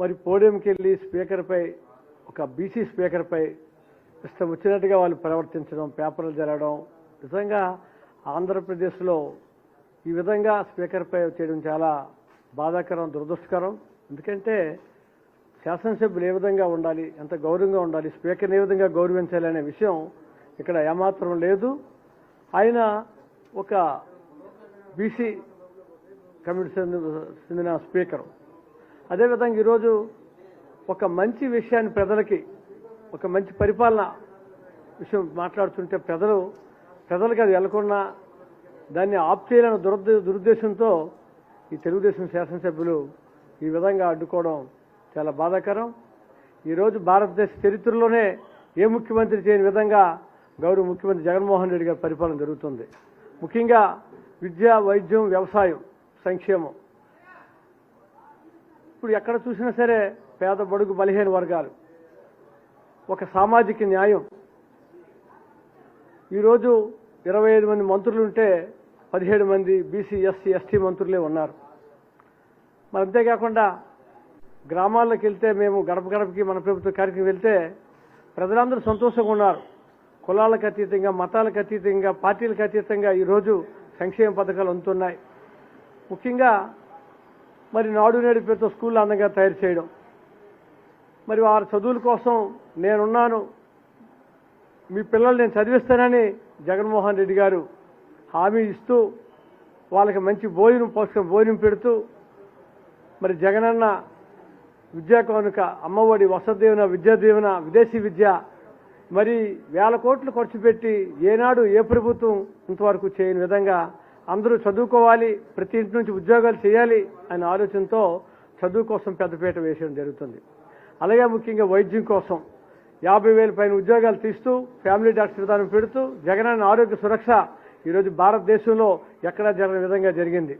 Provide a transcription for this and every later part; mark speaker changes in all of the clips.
Speaker 1: మరి పోడియంకి వెళ్ళి స్పీకర్పై ఒక బీసీ స్పీకర్పై ఇష్టం వచ్చినట్టుగా వాళ్ళు ప్రవర్తించడం పేపర్లు జరగడం నిజంగా ఆంధ్రప్రదేశ్లో ఈ విధంగా స్పీకర్పై చేయడం చాలా బాధాకరం దురదృష్టకరం. ఎందుకంటే శాసనసభ్యులు ఏ విధంగా ఉండాలి ఎంత గౌరవంగా ఉండాలి స్పీకర్ని ఏ విధంగా గౌరవించాలి అనే విషయం ఇక్కడ ఏమాత్రం లేదు. ఆయన ఒక బీసీ కమిటీ చెందిన స్పీకర్. అదేవిధంగా ఈరోజు ఒక మంచి విషయాన్ని ప్రజలకి ఒక మంచి పరిపాలన విషయం మాట్లాడుతుంటే ప్రజలు ప్రజలకు అది వెళ్ళకుండా దాన్ని ఆప్ చేయాలన్న దురద దురుద్దేశంతో ఈ తెలుగుదేశం శాసనసభ్యులు ఈ విధంగా అడ్డుకోవడం చాలా బాధాకరం. ఈరోజు భారతదేశ చరిత్రలోనే ఏ ముఖ్యమంత్రి చేయని విధంగా గౌరవ ముఖ్యమంత్రి జగన్మోహన్ రెడ్డి గారి పరిపాలన జరుగుతుంది. ముఖ్యంగా విద్య వైద్యం వ్యవసాయం సంక్షేమం ఇప్పుడు ఎక్కడ చూసినా సరే పేద బడుగు బలహీన వర్గాలు. ఒక సామాజిక న్యాయం. ఈరోజు ఇరవై ఐదు మంది మంత్రులుంటే పదిహేడు మంది బీసీ ఎస్సీ ఎస్టీ మంత్రులే ఉన్నారు. మరి అంతేకాకుండా గ్రామాల్లోకి వెళ్తే మేము గడప గడపకి మన ప్రభుత్వ కార్యక్రమం వెళ్తే ప్రజలందరూ సంతోషంగా ఉన్నారు. కులాలకు అతీతంగా మతాలకు అతీతంగా పార్టీలకు అతీతంగా ఈరోజు సంక్షేమ పథకాలు అందుతున్నాయి. ముఖ్యంగా మరి నాడు నేడు పేరుతో స్కూల్ అందంగా తయారు చేయడం. మరి వారి చదువుల కోసం నేనున్నాను. మీ పిల్లలు నేను చదివిస్తానని జగన్మోహన్ రెడ్డి గారు హామీ ఇస్తూ వాళ్ళకి మంచి భోజనం పోషకం భోజనం పెడుతూ మరి జగనన్న విద్యా కానుక అమ్మఒడి వసతీవన విద్యా దీవెన విదేశీ విద్య మరి వేల కోట్లు ఖర్చు పెట్టి ఏనాడు ఏ ప్రభుత్వం ఇంతవరకు చేయని విధంగా అందరూ చదువుకోవాలి ప్రతి ఇంటి నుంచి ఉద్యోగాలు చేయాలి అనే ఆలోచనతో చదువు కోసం పెద్దపీట వేయడం జరుగుతుంది. అలాగే ముఖ్యంగా వైద్యం కోసం యాభై వేల పైన ఉద్యోగాలు తీస్తూ ఫ్యామిలీ డాక్టర్ విధానం పెడుతూ జగనన్న ఆరోగ్య సురక్ష ఈరోజు భారతదేశంలో ఎక్కడా జరగని విధంగా జరిగింది.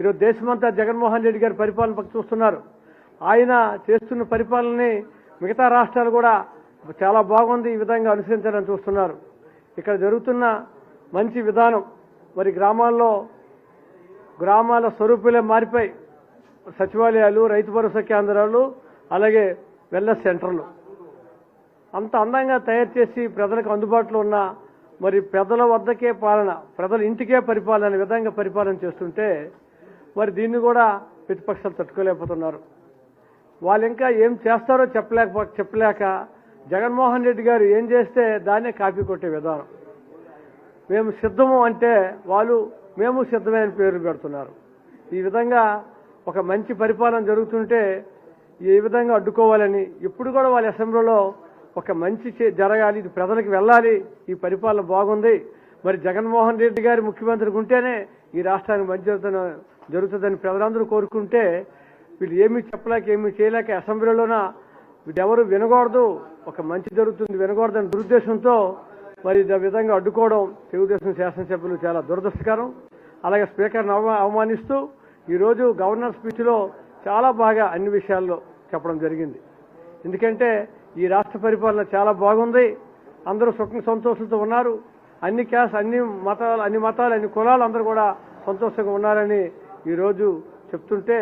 Speaker 1: ఈరోజు దేశమంతా జగన్మోహన్ రెడ్డి గారి పరిపాలన పక్క చూస్తున్నారు. ఆయన చేస్తున్న పరిపాలనని మిగతా రాష్ట్రాలు కూడా చాలా బాగుంది ఈ విధంగా అనుసరించాలని చూస్తున్నారు. ఇక్కడ జరుగుతున్న మంచి విధానం మరి గ్రామాల్లో గ్రామాల స్వరూపులే మారిపోయి సచివాలయాలు రైతు భరోసా కేంద్రాలు అలాగే వెల్నెస్ సెంటర్లు. అంత అందంగా తయారు చేసి ప్రజలకు అందుబాటులో ఉన్న మరి ప్రజల వద్దకే పాలన ప్రజల ఇంటికే పరిపాలన అనే విధంగా పరిపాలన చేస్తుంటే మరి దీన్ని కూడా ప్రతిపక్షాలు తట్టుకోలేకపోతున్నారు. వాళ్ళు ఇంకా ఏం చేస్తారో చెప్పలేక చెప్పలేక జగన్మోహన్ రెడ్డి గారు ఏం చేస్తే దాన్నే కాపీ కొట్టే విధానం. మేము సిద్ధము అంటే వాళ్ళు మేము సిద్ధమైన పేరు పెడుతున్నారు. ఈ విధంగా ఒక మంచి పరిపాలన జరుగుతుంటే ఏ విధంగా అడ్డుకోవాలని ఇప్పుడు కూడా వాళ్ళ అసెంబ్లీలో ఒక మంచి చే- జరగాలి ఇది ప్రజలకు వెళ్ళాలి ఈ పరిపాలన బాగుంది. మరి జగన్మోహన్ రెడ్డి గారి ముఖ్యమంత్రికి ఉంటేనే ఈ రాష్ట్రానికి మంచి జరుగుతున్న జరుగుతుందని ప్రజలందరూ కోరుకుంటే వీళ్ళు ఏమీ చెప్పలేక ఏమీ చేయలేక అసెంబ్లీలోన వీళ్ళెవరు వినకూడదు. ఒక మంచి జరుగుతుంది వినకూడదని దురుద్దేశంతో మరి విధంగా అడ్డుకోవడం తెలుగుదేశం శాసనసభ్యులు చాలా దురదృష్టకరం. అలాగే స్పీకర్ను అవమా అవమానిస్తూ ఈరోజు గవర్నర్ స్పీచ్లో చాలా బాగా అన్ని విషయాల్లో చెప్పడం జరిగింది. ఎందుకంటే ఈ రాష్ట్ర పరిపాలన చాలా బాగుంది. అందరూ సుఖ సంతోషంతో ఉన్నారు. అన్ని క్యాస్ అన్ని మతాలు అన్ని మతాలు అన్ని కులాలు అందరూ కూడా సంతోషంగా ఉన్నారని ఈరోజు చెప్తుంటే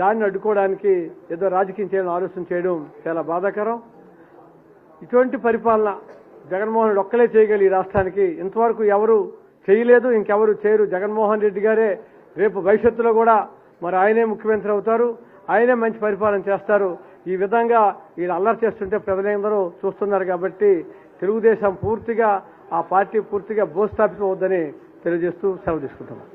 Speaker 1: దాన్ని అడ్డుకోవడానికి ఏదో రాజకీయం చేయడం ఆలోచన చేయడం చాలా బాధాకరం. ఇటువంటి పరిపాలన జగన్మోహన్ రెడ్డి ఒక్కలే చేయగలి ఈ రాష్ట్రానికి ఇంతవరకు ఎవరు చేయలేదు ఇంకెవరు చేయరు. జగన్మోహన్ రెడ్డి గారే రేపు భవిష్యత్తులో కూడా మరి ఆయనే ముఖ్యమంత్రి అవుతారు ఆయనే మంచి పరిపాలన చేస్తారు. ఈ విధంగా వీళ్ళు అల్లరి చేస్తుంటే ప్రజలందరూ చూస్తున్నారు కాబట్టి తెలుగుదేశం పూర్తిగా ఆ పార్టీ పూర్తిగా భూస్థాపితం అవుద్దని తెలియజేస్తూ సెలవు తీసుకుంటున్నాం.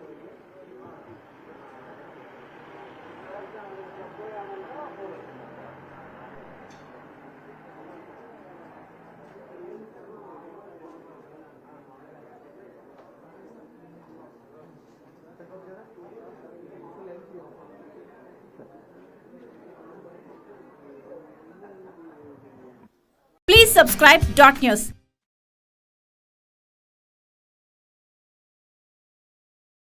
Speaker 2: Subscribe Dot News.